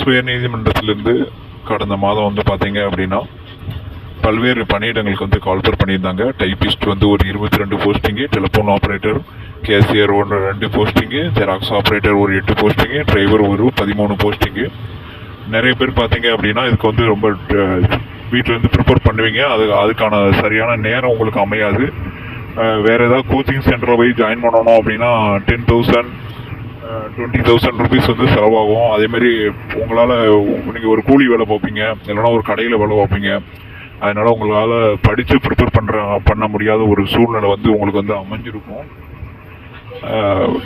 மெட்ராஸ் உயர்நீதிமன்றத்திலிருந்து கடந்த மாதம் வந்து பார்த்தீங்க அப்படின்னா பல்வேறு பணியிடங்களுக்கு வந்து கால்பர் பண்ணியிருந்தாங்க. டைபிஸ்ட் வந்து ஒரு இருபத்தி ரெண்டு போஸ்டிங்கு டெலிஃபோன் ஆப்ரேட்டர் கேசியர் ஒன்று ரெண்டு போஸ்டிங்கு ஜெராக்ஸ் ஆப்ரேட்டர் ஒரு எட்டு போஸ்டிங்கு டிரைவர் ஒரு பதிமூணு போஸ்டிங்கு நிறைய பேர் பார்த்தீங்க அப்படின்னா இதுக்கு வந்து ரொம்ப வீட்டில் இருந்து ப்ரிப்பேர் பண்ணுவீங்க. அது அதுக்கான சரியான நேரம் உங்களுக்கு அமையாது. வேறு ஏதாவது கோச்சிங் சென்டரில் போய் ஜாயின் பண்ணணும் அப்படின்னா ten thousand twenty thousand rupees வந்து செலவாகும். அதே மாதிரி உங்களால் நீங்கள் ஒரு கூலி வேலை பார்ப்பீங்க. இல்லைன்னா ஒரு கடையில் வேலை பார்ப்பீங்க. அதனால் உங்களால் படித்து ப்ரிப்பேர் பண்ணுற பண்ண முடியாத ஒரு சூழ்நிலை வந்து உங்களுக்கு வந்து அமைஞ்சிருக்கும்.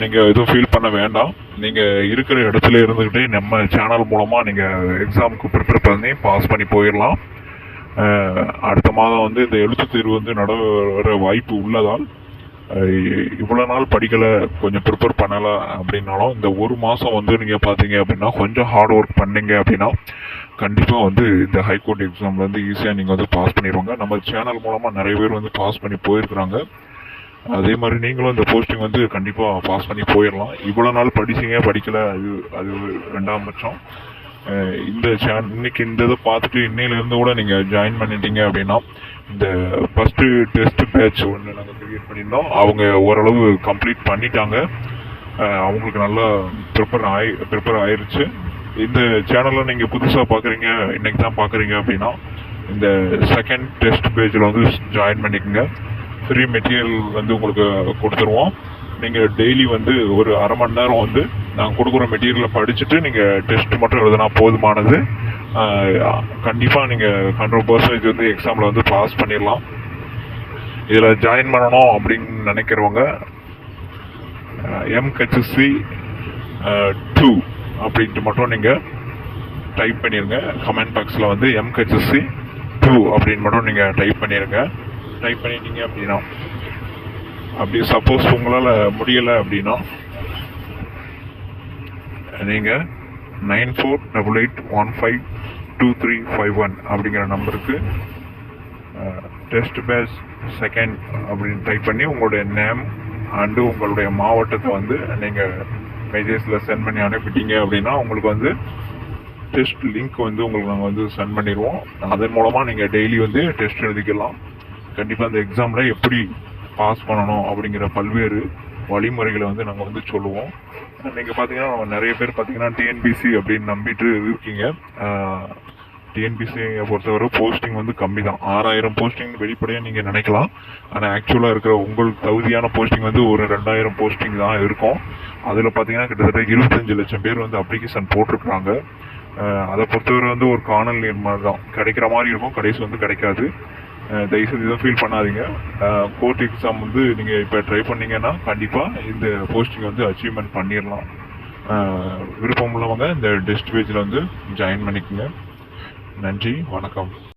நீங்கள் எதுவும் ஃபீல் பண்ண வேண்டாம். நீங்கள் இருக்கிற இடத்துல இருந்துக்கிட்டே நம்ம சேனல் மூலமாக நீங்கள் எக்ஸாமுக்கு ப்ரிப்பேர் பண்ணி பாஸ் பண்ணி போயிடலாம். அடுத்த மாதம் வந்து இந்த எழுத்து தேர்வு வந்து வர வாய்ப்பு உள்ளதால் இவ்வளோ நாள் படிக்கலை கொஞ்சம் ப்ரிப்பேர் பண்ணலை அப்படின்னாலும் இந்த ஒரு மாதம் வந்து நீங்கள் பார்த்தீங்க அப்படின்னா கொஞ்சம் ஹார்ட் ஒர்க் பண்ணீங்க அப்படின்னா கண்டிப்பாக வந்து இந்த ஹைகோர்ட் எக்ஸாம்ல வந்து ஈஸியாக நீங்கள் வந்து பாஸ் பண்ணிடுவாங்க. நம்ம சேனல் மூலமாக நிறைய பேர் வந்து பாஸ் பண்ணி போயிருக்கிறாங்க. அதே மாதிரி நீங்களும் இந்த போஸ்டிங் வந்து கண்டிப்பாக பாஸ் பண்ணி போயிடலாம். இவ்வளோ நாள் படிச்சீங்க படிக்கலை அது அது ரெண்டாம் பட்சம். இந்த சேனல் இன்னைக்கு இந்த இதை பார்த்துட்டு இன்னையிலேருந்து கூட நீங்கள் ஜாயின் பண்ணிட்டீங்க அப்படின்னா இந்த ஃபஸ்ட்டு டெஸ்ட் பேட்ச் ஒன்று நாங்கள் கிரியேட் பண்ணியிருந்தோம். அவங்க ஓரளவு கம்ப்ளீட் பண்ணிட்டாங்க. அவங்களுக்கு நல்லா ப்ரிப்பேர் ஆகி ப்ரிப்பேர் ஆயிடுச்சு இந்த சேனலில் நீங்கள் புதுசாக பார்க்குறீங்க இன்றைக்கி தான் பார்க்குறீங்க அப்படின்னா இந்த செகண்ட் டெஸ்ட் பேஜில் வந்து ஜாயின் பண்ணிக்கோங்க. ஃப்ரீ மெட்டீரியல் வந்து உங்களுக்கு கொடுத்துருவோம். நீங்கள் டெய்லி வந்து ஒரு அரை மணி நேரம் வந்து நாங்கள் கொடுக்குற மெட்டீரியலை படிச்சுட்டு நீங்கள் டெஸ்ட் மட்டும் எழுதுனா போதுமானது. கண்டிப்பாக நீங்கள் ஹண்ட்ரட் பர்சன்டேஜ் வந்து எக்ஸாமில் வந்து பாஸ் பண்ணிடலாம். இதில் ஜாயின் பண்ணணும் அப்படின்னு நினைக்கிறவங்க எம்ஹெச்சி டூ அப்படின்ட்டு மட்டும் நீங்கள் டைப் பண்ணிடுங்க கமெண்ட் பாக்ஸில் வந்து எம்ஹெச்சி டூ அப்படின்னு மட்டும் நீங்கள் டைப் பண்ணிடுங்க டைப் பண்ணிட்டீங்க அப்படின்னா அப்படி சப்போஸ் உங்களால் முடியலை அப்படின்னா நீங்கள் nine four double eight one five two three five one அப்படிங்கிற நம்பருக்கு டெஸ்ட் பேஸ் செகண்ட் அப்படின்னு டைப் பண்ணி உங்களுடைய நேம் அண்டு உங்களுடைய மாவட்டத்தை வந்து நீங்கள் மெசேஜில் சென்ட் பண்ணி அனுப்பிட்டீங்க அப்படின்னா உங்களுக்கு வந்து டெஸ்ட் லிங்க் வந்து உங்களுக்கு நாங்கள் வந்து சென்ட் பண்ணிடுவோம். அதன் மூலமாக நீங்கள் டெய்லி வந்து டெஸ்ட் எழுதிக்கலாம். கண்டிப்பாக அந்த எக்ஸாமில் எப்படி பாஸ் பண்ணணும் அப்படிங்கிற பல்வேறு வழிமுறைகளை வந்து நாங்கள் வந்து சொல்லுவோம். நீங்கள் பார்த்தீங்கன்னா நிறைய பேர் பார்த்தீங்கன்னா டிஎன்பிசி அப்படின்னு நம்பிட்டு இருக்கீங்க. டிஎன்பிசியை பொறுத்தவரை போஸ்டிங் வந்து கம்மி தான் ஆறாயிரம் போஸ்டிங் வெளிப்படையாக நீங்கள் நினைக்கலாம். ஆனால் ஆக்சுவலாக இருக்கிற உங்கள் தகுதியான போஸ்டிங் வந்து ஒரு ரெண்டாயிரம் போஸ்டிங் தான் இருக்கும். அதில் பார்த்தீங்கன்னா கிட்டத்தட்ட இருபத்தஞ்சு லட்சம் பேர் வந்து அப்ளிகேஷன் போட்டிருக்காங்க அதை பொறுத்தவரை வந்து ஒரு காணல் மாதிரி தான். கிடைக்கிற மாதிரி இருக்கும் கடைசி வந்து கிடைக்காது. தயவு செஞ்சு எதுவும் ஃபீல் பண்ணாதீங்க. கோர்ட் எக்ஸாம் வந்து நீங்கள் இப்போ ட்ரை பண்ணீங்கன்னா கண்டிப்பாக இந்த போஸ்டிங் வந்து அச்சீவ்மெண்ட் பண்ணிடலாம் விருப்பம் உள்ளவங்க இந்த டெஸ்ட் பேஜில் வந்து ஜாயின் பண்ணிக்கோங்க. நன்றி வணக்கம்.